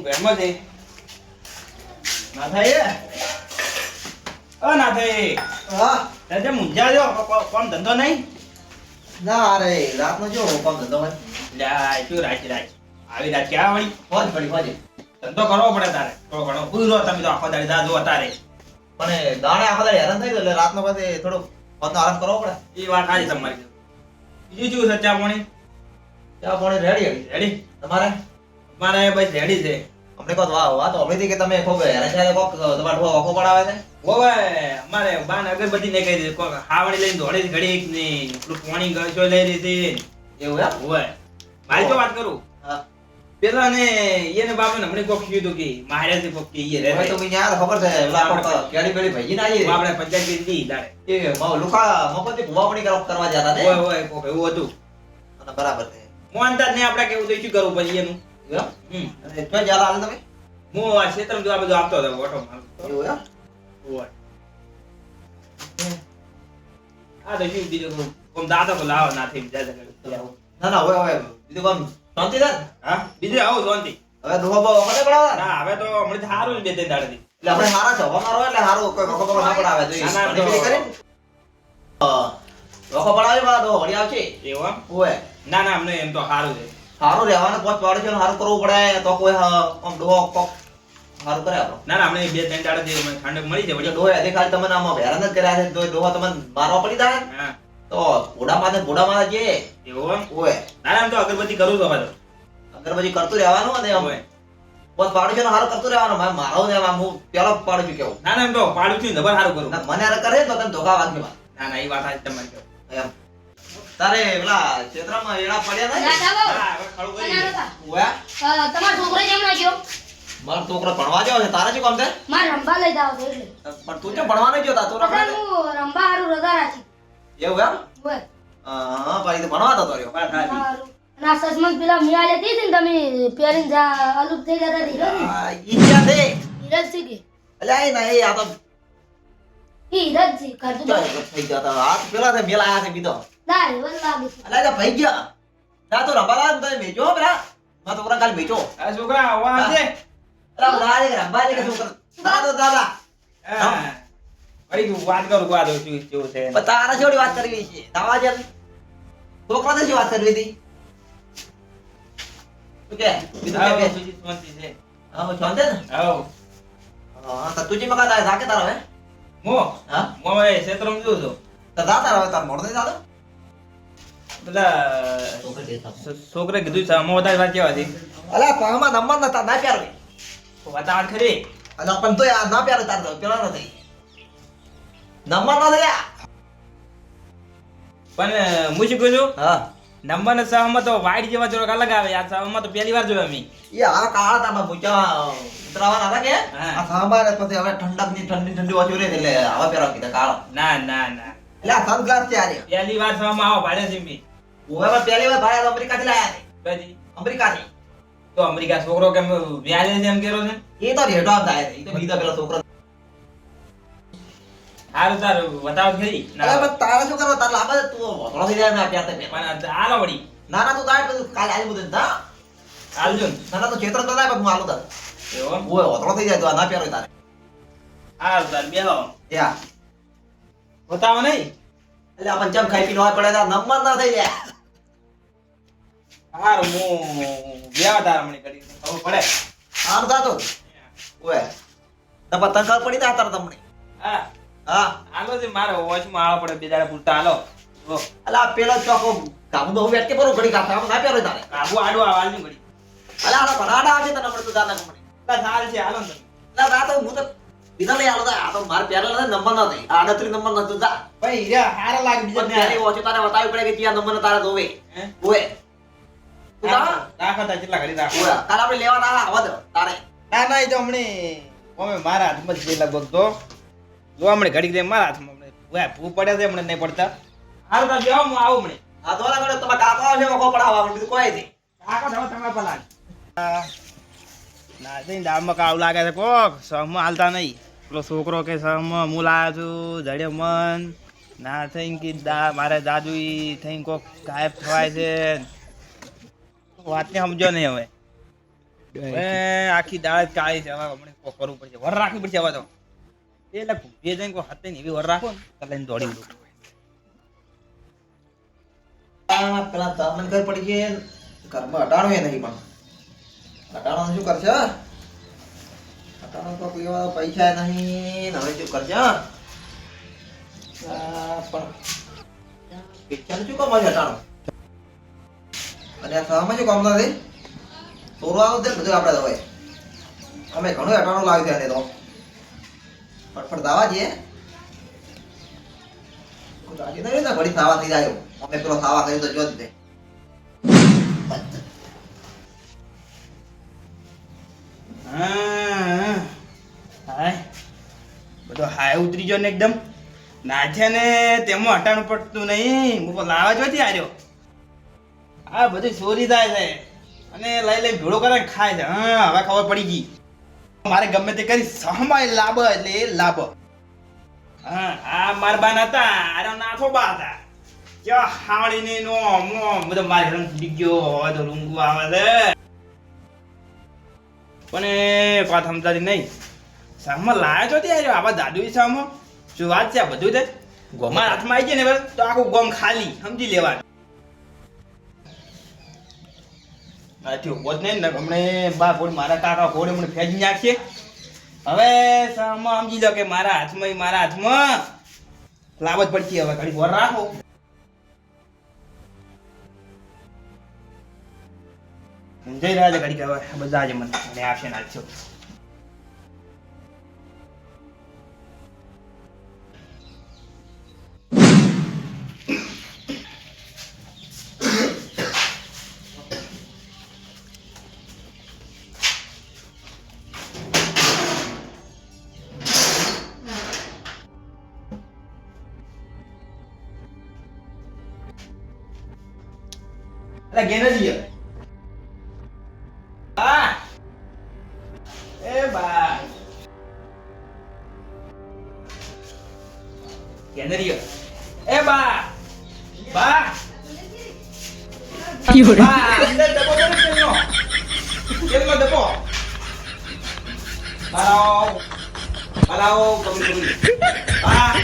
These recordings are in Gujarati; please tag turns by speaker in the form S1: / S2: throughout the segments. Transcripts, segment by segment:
S1: હું ઘરમાં જઈ ના થાય અ ના થાય
S2: હા.
S1: તે મુંજા જો કોમ ધંધો નહીં?
S2: ના અરે રાતનો જો કોમ ધંધો હોય.
S1: લ્યા તું રાત રાત આવી રાત ક્યાં વળી?
S2: હોજ પડી હોજ.
S1: ધંધો કરવો પડે તારે. થોડો ઘણો પૂરો તમે તો આખો દાડી દા જો તારે.
S2: પણ દાડે આખો દાડી હેરાન થઈ ગયો એટલે રાતનો પછી થોડો પોતનો આરામ કરવો પડે.
S1: એ વાત સાચી તમારી. બીજું શું સચ્ચા પોણી?
S2: ચા પાણી રેડી
S1: રેડી
S2: તમારે?
S1: મારે બસ રેડી છે.
S2: અમને કહો વાહ વાત સાંભળી હતી કે તમે ખૂબ હેરાન છે કોક તમાર ઢો ઓખો પડાવે છે?
S1: ઓવે અમારે બાન અગરબત્તી ને કહી દે કોક હાવડી લઈને દોડે ઘડી ને પેલું પાણી ગળશો લઈ લીધી.
S2: એવું એમ?
S1: ઓવે મારી તો વાત કરું.
S2: હા.
S1: પેલા ને એને બાપને હમણાં કોક કીધું કે મારે થી કોક કે ઈ રહે
S2: તો મને યાર ખબર છે કોક કેડી પેડી ભાઈ ના આવી
S1: આપણે પંચાયત કરી દી દાડે
S2: એ મ- લુકા મફતની ભૂવાપણી કરવા કરવા જતા ને?
S1: ઓય ઓય કોક એવું હતું.
S2: અને બરાબર છે.
S1: મોહનતા ને આપણે કેવું તો શું કરવું પછી એનું?
S2: અને ક્યાં જ્યાં હાલે તમે?
S1: હું આ ક્ષેત્રમાં જો આ બધું આપતો હતો ઓટો
S2: એવું એમ?
S1: ઓય આ તો શું બીજું કોમ દાતો તો લાવો ના થઈ જાય છે.
S2: ના ના હવે હવે બીજું કામ શાંતિ છે?
S1: હા? બીજું આવો શાંતિ.
S2: હવે ડોહા બહુ વખતે પડાવે. ના
S1: હવે તો હમણાં સારું બે ત્રણ દાડેથી.
S2: એટલે આપણે હારા છો. અમારો એટલે હારું. કોઈ વખો બખો ના પડાવે. તો કરીને. અ, વખો પડાવી બા તો વળી આવશે.
S1: એવું એમ?
S2: ઓય
S1: ના ના અમને એમ તો સારું છે.
S2: હારું રહેવાનું પોચ પાડે છે હારું કરવું પડે. તો કોઈ આમ ડોહો કોક હારું કરે આપણો.
S1: ના ના અમને બે ત્રણ દાડા જે ઠંડક મળી
S2: જાય
S1: વળી
S2: ડોહે ખાલી તમને આમાં હેરાન જ કર્યા છે તો ડોહો તમને મારવા પડી જાય?
S1: હા.
S2: તો ઘોડામાં ને ઘોડામાં જે
S1: એવું?
S2: ઓય.
S1: ના ના તો અગરબત્તી કરું તો હવે
S2: અગરબત્તી કરતું રહેવાનું અને
S1: ઓય.
S2: પોત પાડે છે હારું કરતું રહેવાનું. મારે મારો ને હું પેલો પાડું છું કેવું.
S1: ના ના એમ તો પાડું છું જબર સારું કરું.
S2: મને કરે તો તને ધોકા વાગી
S1: ના ના એ વાત આજ તમારી.
S2: એમ. તારે પેલા ચેતરામાં એડા પડ્યા ના?
S3: દાદા
S1: હા, હવે ખડું કરી દે.
S2: ઓય
S3: અ, છોકરો કેમ નાખ્યો
S2: મારો છોકરો ભણવા ગયો છે તારે શું કામ છે?
S3: માર રંબા લઈ જાવ છે એટલે.
S2: પણ તું તો ભણવા નહીં ગયો તા તું
S3: હું રંબા હારું રજા રાખી.
S2: એવું એમ?
S3: હોય
S2: હા ભાઈ તો ભણવા તો
S3: તોર્યો આ સસમત પેલા મિયાલે હતી ને તમે પેરીન જા અલુપ થઈ ગયા હતા હીરજ
S2: આ ઈ ક્યાં છે?
S3: કે.
S2: અલ્યા એ નહીં આ તો
S3: ઈ હીરજ છે કરતું તો
S2: થઈ ગયા તા આ પેલા તે મેલા આયા છે બીજો. તો ભાઈ ગયા. ના તો રંબાલા હો મારા છોકરા કાલ બેચો
S1: આ છોકરા આવા
S2: દાદા કે રંબા છોકરા. દાદા. દાદા
S1: હા. વાત કરું શું કેવું છે
S2: તારા જોડી વાત કરવી છે. દાવા છે છોકરા ને વાત કરવી હતી. તું બીજું કે? કે
S1: શાંતિ છે.
S2: હા હું છે ને. હા. તો તુજી મકા તારે સાકે તારો હે?
S1: મો
S2: હા
S1: મો એ ક્ષેત્રમાં છું.
S2: તો જા તારો હવે તાર મોડ નહીં
S1: પેલા
S2: છોકરી
S1: કીધું છે આમાં વધારે વાત કેવા હતી
S2: અલા પામાં નંબર નતા ના પ્યારો
S1: વાત ખરી.
S2: અલા પણ તો આ ના પ્યારો તાર પેલા નથી. નંબર ના થયા.
S1: પણ હું શું કહું છું?
S2: હા.
S1: નંબર ને સહમાં તો વાઈટ જેવા જોડક અલગ આવે. આ સહમાં તો પહેલી વાર જોયા અમે.
S2: એ આ કાળા તામાં ભૂચા ઉતરાવાના હતા કે? આ સાંભાર પછી હવે ઠંડકની ઠંડી ઠંડી ઓછી રહે એટલે આવા પહેરવા કીધા કાળો.
S1: ના ના ના.
S2: એટલે આ સનગ્લાસ છે આર્ય
S1: પહેલી વાર સહમાં આવો ભાડે સિમ્પી
S2: પહેલી વાર લાયા છે. અમેરિકા
S1: તો અમેરિકા છોકરો કેમ વ્યાજે છે એમ કેરો છે?
S2: એ તો રેટો આમ થાય એ તો બીજા પેલા છોકરો.
S1: સારું સારું બતાવો ખરી ના.
S2: પણ તારે શું કરવા? તારે લાંબા તું વોતળો થઈ જાય ને તે
S1: પણ આલો વળી.
S2: ના ના તું તારે બધું કાલે આવી બધું. તા
S1: આલજો ના.
S2: ના તો ચેતર તો થાય પણ હું આલું તારે
S1: એવો?
S2: ઓય વોતળો થઈ જાય તો ના પ્યારો તારે.
S1: સારું સારું બેહો.
S2: યા
S1: બતાવો નહીં.
S2: એટલે આપણ ચમ ખાઈ પી હોય પડે નંબર ના થઈ જાય.
S1: સારું હું કરી ખબર પડે?
S2: તા તાર તમને.
S1: હા.
S2: હા.
S1: આલો છે મારો વોચમાં આવો પડે બે દાડા પૂરતા હાલો.
S2: અલા આ પેલો ચોકો કામ તો વેટ કે પરો ઘડી કામ કામ ના પ્યારો તારે.
S1: આબુ આડો આવાલની ઘડી.
S2: અલા આ ભરાડા આવે તને કમણી
S1: છે ને
S2: ના તો હું તો બીજા લઈ આલો આ તો માર પ્યારા નંબર ના થઈ આ અડત્રીસ નંબર ન તું જા.
S1: ભાઈ હીરા હારા લાગે બીજા
S2: ઓછો તારે બતાવવી પડે કે ત્યાં નંબર તારા જોવે.
S1: હે?
S2: ઓય તું જા
S1: રાખો રાખો કેટલા ઘડી રાખો
S2: ઓય આપણે લેવા ના આવવા દો તારે
S1: ના ના એ તો હમણે અમે મારા હાથમાં જ લગભગ તો જો હમણે ઘડી દે મારા હાથમાં હમણે ઓય ભૂ પડે છે હમણે નહીં પડતા હારું તાર બેહો હું આવું હમણે
S2: આ તો લાગડે તમારા કાકો આવશે વખો પડાવવા બીજું કોઈ નહીં
S1: રાખો તમે તમે પેલા ના જઈને દાળમાં કાળું લાગે છે કોક સહમાં હાલતા નહીં પેલો છોકરો કે સહમાં હું લાવ્યો છું જડે મન ના થઈને કે દા મારે દાદુ ઈ થઈને કોક ગાયબ થવાય છે વાતને સમજો નહીં હવે. હવે આખી દાળ કાળી છે. હવે હમણાં કોક કરવું પડશે. વર રાખવી પડશે હવે તો. એટલે ભૂખીએ જઈને કોઈ હાથે એવી વર રાખો ને તો લઈને દોડી ઉઠું.
S2: પેલા તાપમાન કઈ પડી ગયે ઘરમાં અટાણું એ નહીં પણ. અટાણું શું કરશે અટાણું તો લેવા પૈસા નહીં. હવે શું કરશે પણ. પૈસાનું શું કામ છે હટાણું અને આ થવામાં કામ નથી તોરવાનું છે બધું આપણે હવે અમે ઘણું અટાણું લાવી છે એને તો. ફટફટ દાવા જઈએ રાજી નહીં ઘડી થાવા થઈ જાય. અમે પેલો થાવા કર્યું તો જો જ
S1: બધો હાય ઉતરી ગયો ને એકદમ. નાચે ને, તેમાં હટાણું પડતું નહીં. હું લાવા જોથી આવ્યો. આ બધી ચોરી થાય છે. અને લઈ લઈ ભેળો કરે ખાય છે. હા, હવે ખબર પડી ગઈ. મારે ગમે તે કરી સહમાય લાભ એટલે લાભ. હા, આ મારા બા હતા આરો નાથો બા હતા. ક્યાં હાવડીને નો, મો, બધો મારે રંગ ફૂટી ગયો, હવે તો રૂંગુ આવે છે. પણ વાત સમજાતી નહીં. સામમાં લાયો છો ત્યાં આવા દાદુ સામો? શું વાત છે બધું તે મારા હાથમાં આવી જાય ને, તો આખું ગોમ ખાલી, સમજી લેવાનું. આથી ઊભો જ નહીં ને હમણે બા ઘોડ મારા કાકા કોડે મને ફેંકી નાખશે હવે સામા સમજી લો કે મારા હાથમાં મારા હાથમાં. લાવત પડતી હવે ઘડી ઘોર રાખો. સમજાઈ રહ્યા છે ઘડી હવે બધા જ મને આવશે આપશે નાખશો અલા ગેનરી આ એ બા ગેનરી એ બા બા બા અંદર ડબ્બો કરે કેમનો કેમનો ડબ્બો બાલાઓ બાલાઓ કબી કબી બા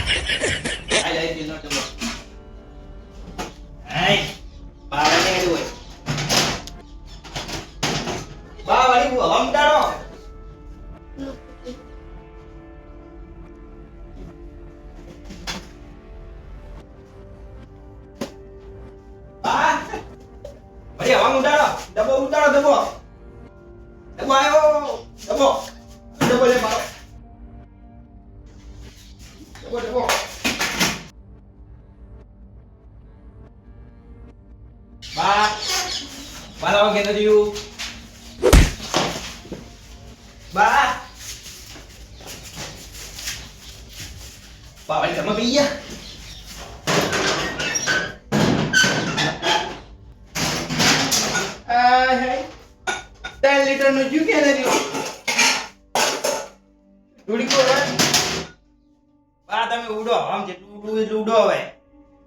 S1: તમે ઉડો, આમ જેટલું ઉડવું એટલું ઉડો હવે.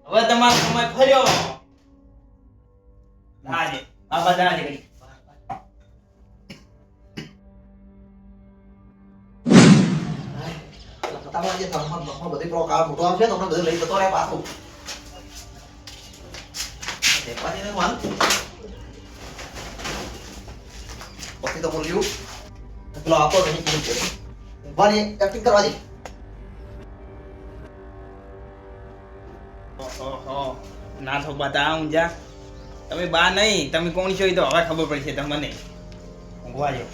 S1: હવે તમારો સમય ફર્યો. દાજે બાબા દાજે કરી
S2: તમારે જે ધર્મ ધર્મ બધી પ્રકાર મોટો આવશે તમને બધું લઈ જતો રહે પાછું. દેખવાની નહીં પછી તો બોલ્યું પેલો આપો નહીં પૂરું કરવા દે.
S1: ના તો બતાવું જા. તમે બા નહીં, તમે કોણ છો એ તો હવે ખબર પડશે તમને. ઊંઘવા જાઓ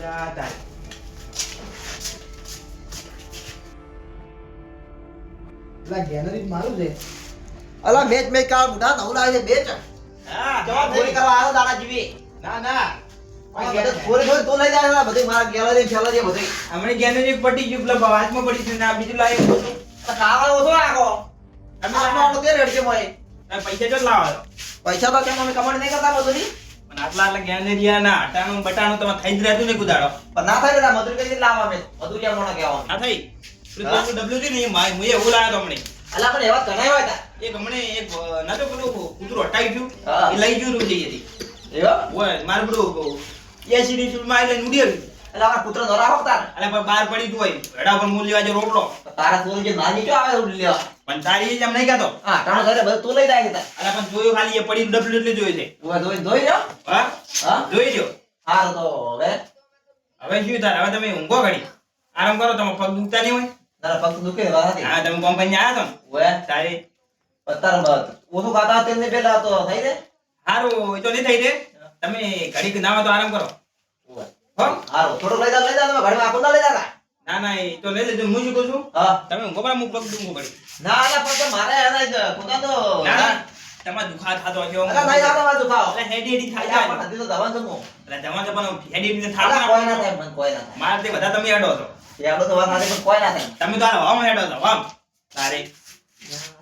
S1: યા તારી.
S2: પેલા ગેનરી મારું છે. અલા મેચ મેચ કાળ બુઢા નવું લાવે છે બેચ
S1: હા
S2: જવા થોડી કરવા આવ્યો દાડા જીવી.
S1: ના ના.
S2: ને ગેલેરી
S1: ને તમે તમે પૈસા
S2: તો કેમ અમે કમાણી નહીં કરતા બધું
S1: પણ આટલા આટલા જ્ઞાનેરિયાના આટાનું બટાણું તમારે થઈ જ રહેતું ને કુદાડો
S2: પણ ના થાય મધુર કઈ લાવવા અમે મજૂરિયા મોણા કહેવાનું.
S1: ના થઈ.
S2: અલા પણ એવા ઘણા હોય તા
S1: એક હમણે એક ના તો પેલું કૂતરું હટાઈ ગયું. એ લઈ ગયું રૂમ જઈ
S2: એવા?
S1: ઓય મારે પેલું એસી ની ફિલ્મ આવી લઈને ઉડી આવી
S2: એટલે અમારા પુત્ર હોક તાર.
S1: પણ બહાર પડી તું હોય. વેડા પર મૂળ લેવા જે રોટલો.
S2: તારા તું જે નાની જો આવે ઉડી લેવા.
S1: પણ તારી એમ નહીં કહેતો
S2: હા ટાણો ઘરે બધું તું લઈ જાય તાર.
S1: અલે પણ જોયું ખાલી એ પડી ડબલ એટલે જોયું છે.
S2: ધોઈ રહ્યો?
S1: હા?
S2: હા?
S1: જોઈ લ્યો
S2: હારું તો હવે.
S1: હવે શું તાર? હવે તમે ઊંઘો ઘડી. આરામ કરો તમે પગ દુખતા નહીં હોય.
S2: તારા પગ દુખે વાત હતી
S1: હા તમે કંપની આવ્યા તો
S2: ઓએ
S1: તારે
S2: તાર ઓછું ખાતા તેમને પેલા તો થઈ રે
S1: સારું એ તો નહીં થઈ રે તમે ઘડીક નાવા તો આરામ કરો.
S2: ઓએ હારું થોડું લઈ જા લઈ જા તમે ઘરમાં આખું ના લઈ જા
S1: ના ના એ તો લઈ લેજો હું શું કહું છું?
S2: હા.
S1: તમે પણ હું પગ દુખું ઘડી
S2: ના ના પણ મારે એના ખુદા તો
S1: ના ના તમારે દુખા થતો હશે
S2: અલા નહીં જાતો મારે દુખાવો.
S1: એટલે હેડી હેડી થાય જાય.
S2: પણ તો દવા જમો
S1: એટલે તો પણ હેડી હેડી
S2: અલા કોઈ ના થાય કોઈ ના થાય.
S1: મારે તે બધા તમે હેડો છો.
S2: એવડો તો વાત નથી પણ કોઈ ના થાય.
S1: તમે તો આ હવામાં હેડો છો હવામ તારે.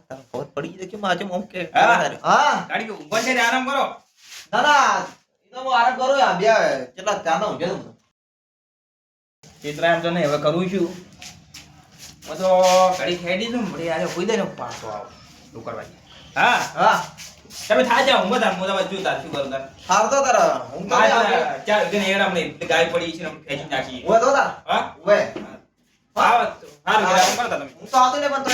S2: તને ખબર પડી ગઈ કે માજે મોમ કે
S1: હા.
S2: હા.
S1: ગાડી કે ઊભો છે આરામ કરો.
S2: ના ના આરામ કરો આ બે કેટલા તું
S1: ચિત્ર એમ તો નહીં હવે કરું છું. હું તો ઘડી ખેડી દઉં વળી આજે કોઈ દે ને પાછો આવો શું કરવા હા.
S2: હા.
S1: તમે થા જાઓ હું બધા મોટા બાજુ તાર શું કરું તાર?
S2: હાર તો તાર હું તો આવે.
S1: તો ચાર વાગ્યાની ગાય પડી છે ને ખેંચી નાખી.
S2: ઓય તો તાર.
S1: હા?
S2: ઓય
S1: હા હાર કહેવાય, આમ કરતા તમે.
S2: હું તો આવતો ને પણ તો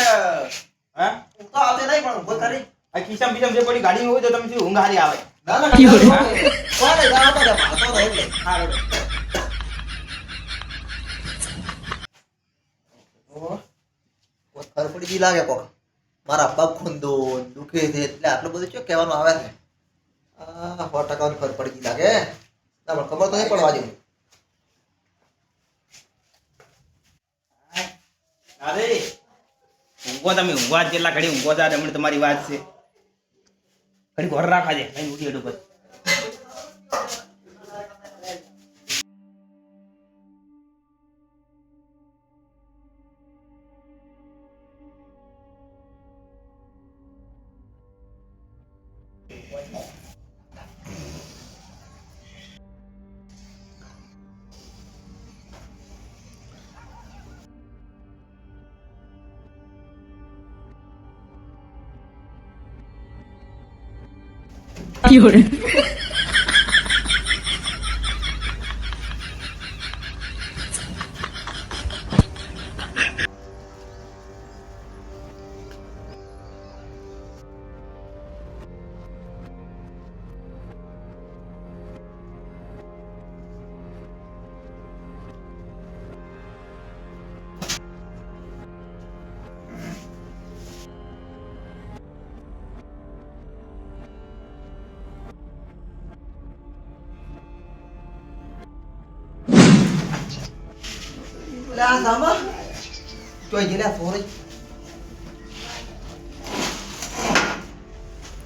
S1: હા?
S2: હું તો આવતો નહીં પણ ઊભો કરી
S1: આ ખિસ્સામાં બીજામાં જે પડી ગાડી હોય તો તમે શું ઊંઘ હારી આવે?
S2: ના ના કોઈ કોને જાવ તો મારતો તો એટલે
S1: હાર
S2: ઓ ખર પડી લાગે કોક. મારા પગ ખૂંદો, દુખે છે, એટલે આટલું બધું શું કહેવાનું આવે છે? સો ટકા ખર પડી ગઈ લાગે ના, પણ ખબર તો નહીં પડવા જેવું.
S1: અરે, ઊંઘો તમે, ઊંઘવા જેટલા ઘડી ઊંઘો હમણાં તમારી વાત છે. ઘડી ઘર રાખા છે કઈ ઉઠી હેઠું પર
S2: લે આ સામા જોઈ ગયેલા સોરી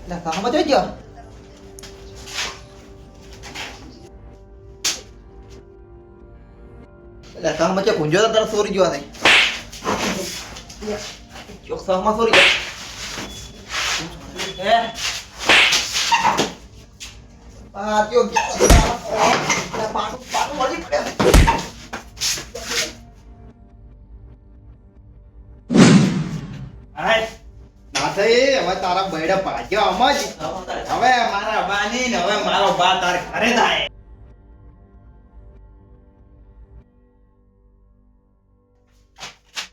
S2: લે સામા જોઈ ગયો લે ગુંજો તો તારા સોરી ગયો નહીં ચોક સામા સોરી ગયો એ આ ત્યો પાટું પાટું મળી પડ્યા
S1: ના થઈ હવે તારા બૈડા ભાગ્યો આમ જ. હવે મારા બાની ને હવે મારો બા તાર ઘરે થાય.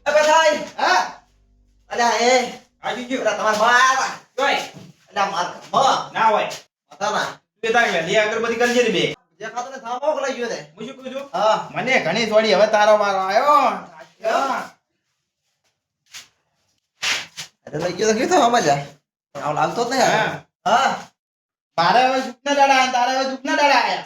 S2: એ બેઠાઈ
S1: હા?
S2: અલ્યા એ.
S1: આજુ
S2: પેલા તમારા બા
S1: જોય
S2: અલ્યા માર હા
S1: ના હોય.
S2: હતા ના.
S1: તું તાર લે અગરબત્તી કરજે ને બે.
S2: જે ખાતો ને ગયો ને.
S1: હું શું કહું છું
S2: હા.
S1: મને ઘણી થોડી હવે તારો મારો આવ્યો?
S2: અરે લઈ ગયો તો કીધું આવ લાગતો જ નહીં
S1: હા. મારે હવે સુખના દાડા આયા, તારે હવે દુઃખના દાડા આયા.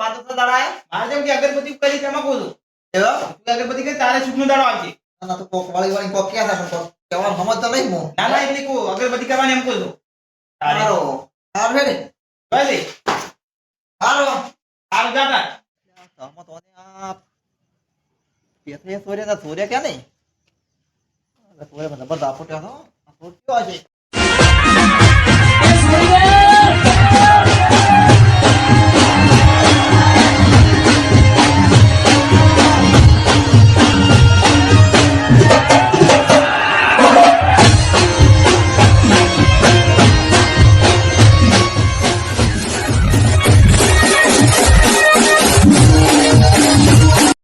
S2: મારે તો દાડા આયા?
S1: મારે જેમ કે અગરબત્તી કરી તેમાં કહું છું.
S2: એવા
S1: તું અગરબત્તી કરી તારે સુખનો દાડો આવશે.
S2: ના તો કોક વાળી વાળી કોક ક્યાં થાય પણ કેવા સમજ તો નહીં હું.
S1: ના ના એટલે કહું અગરબત્તી કરવાની એમ કહું છું. તારે.
S2: હારો. હાર હે ને?
S1: બસ
S2: હારો.
S1: હાલ જાતા
S2: સામો તો આ પેથે સોર્યા તો સોર્યા ક્યાં નહીં? સોર્યા જબરદસ્ત આપો ત્યાં તો. આ સોર કેવો છે